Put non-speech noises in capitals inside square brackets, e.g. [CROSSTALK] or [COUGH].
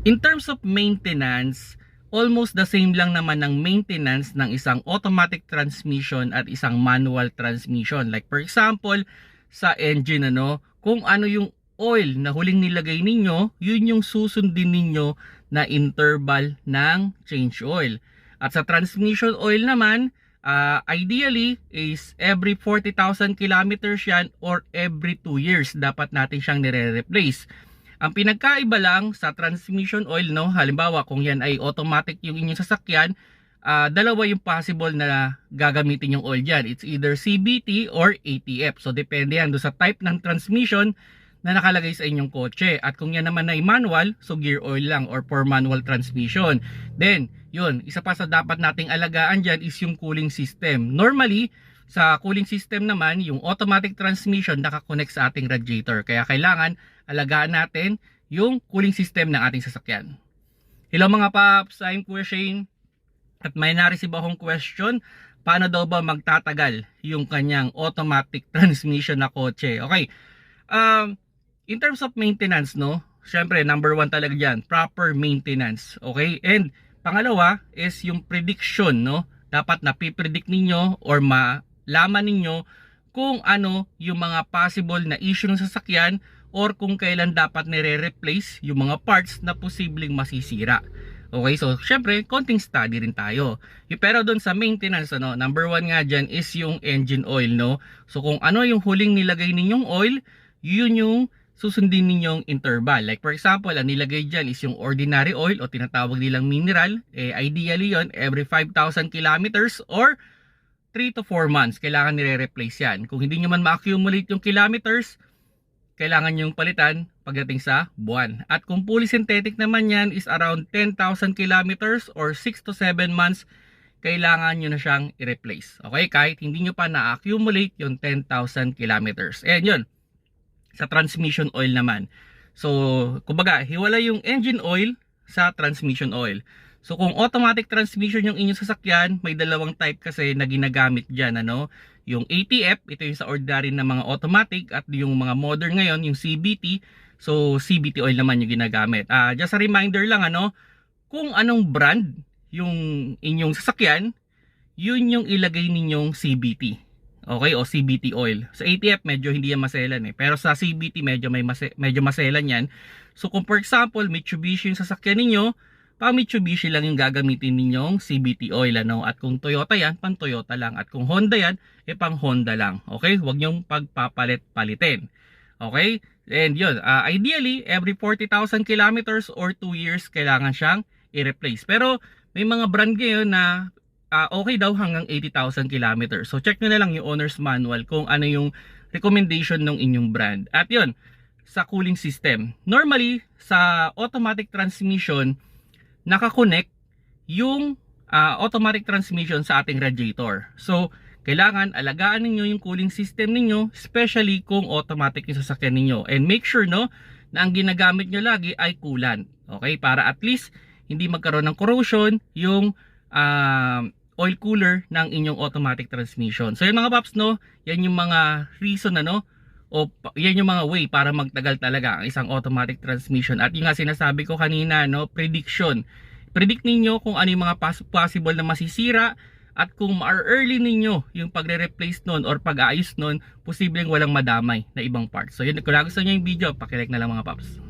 In terms of maintenance, almost the same lang naman ng maintenance ng isang automatic transmission at isang manual transmission. Like for example, sa engine ano, kung ano yung oil na huling nilagay ninyo, yun yung susundin ninyo na interval ng change oil. At sa transmission oil naman, uh, ideally is every 40,000 kilometers yan or every 2 years dapat natin siyang nire-replace. Ang pinagkaiba lang sa transmission oil, no, halimbawa kung yan ay automatic yung inyong sasakyan, uh, dalawa yung possible na gagamitin yung oil dyan. It's either CBT or ATF. So depende yan do sa type ng transmission na nakalagay sa inyong kotse. At kung yan naman ay manual, so gear oil lang or for manual transmission. Then, yun, isa pa sa dapat nating alagaan dyan is yung cooling system. Normally, sa cooling system naman, yung automatic transmission nakakonect sa ating radiator. Kaya kailangan alagaan natin yung cooling system ng ating sasakyan. Hello mga paps, I'm Kuya Shane. At may nareceive akong question, paano daw ba magtatagal yung kanyang automatic [LAUGHS] transmission na kotse? Okay, um, in terms of maintenance, no? Syempre, number one talaga dyan, proper maintenance. Okay, and pangalawa is yung prediction, no? Dapat na pipredict ninyo or malaman ninyo kung ano yung mga possible na issue ng sasakyan or kung kailan dapat nire-replace yung mga parts na posibleng masisira. Okay, so syempre, konting study rin tayo. Pero doon sa maintenance, ano, number one nga dyan is yung engine oil, no? So kung ano yung huling nilagay ninyong oil, yun yung susundin ninyong interval. Like for example, ang nilagay dyan is yung ordinary oil o tinatawag nilang mineral. Eh, ideally yon every 5,000 kilometers or 3 to 4 months, kailangan nire-replace yan. Kung hindi nyo man ma-accumulate yung kilometers, kailangan yung palitan pagdating sa buwan. At kung fully synthetic naman yan is around 10,000 kilometers or 6 to 7 months, kailangan nyo na siyang i-replace. Okay? Kahit hindi nyo pa na-accumulate yung 10,000 kilometers. Ayan yun. Sa transmission oil naman. So, kumbaga, hiwala yung engine oil sa transmission oil. So, kung automatic transmission yung inyong sasakyan, may dalawang type kasi na ginagamit dyan, ano? Yung ATF, ito yung sa ordinary na mga automatic at yung mga modern ngayon, yung CBT. So, CBT oil naman yung ginagamit. Ah, just a reminder lang, ano? Kung anong brand yung inyong sasakyan, yun yung ilagay ninyong CBT. Okay, o CBT oil. Sa ATF medyo hindi yan maselan eh. Pero sa CBT medyo may mase, medyo maselan yan. So kung for example, Mitsubishi yung sasakyan ninyo, pa Mitsubishi lang yung gagamitin ninyong CBT oil ano. At kung Toyota yan, pang Toyota lang. At kung Honda yan, eh pang Honda lang. Okay? Huwag nyong pagpapalit-palitin. Okay? And yun, uh, ideally, every 40,000 kilometers or 2 years, kailangan siyang i-replace. Pero may mga brand ngayon na uh, okay daw hanggang 80,000 kilometers. So check nyo na lang yung owner's manual kung ano yung recommendation ng inyong brand. At yun, sa cooling system. Normally, sa automatic transmission, nakakonect yung uh, automatic transmission sa ating radiator. So, kailangan alagaan ninyo yung cooling system ninyo, especially kung automatic yung sasakyan ninyo. And make sure no, na ang ginagamit nyo lagi ay coolant. Okay? Para at least hindi magkaroon ng corrosion yung uh, oil cooler ng inyong automatic transmission. So, yung mga paps, no, yan yung mga reason, ano, o yan yung mga way para magtagal talaga ang isang automatic transmission. At yung nga sinasabi ko kanina, no, prediction. Predict ninyo kung ano yung mga possible na masisira at kung ma-early ninyo yung pagre-replace nun or pag-aayos nun, posibleng walang madamay na ibang parts. So yun, kung gusto nyo yung video, pakilike na lang mga paps.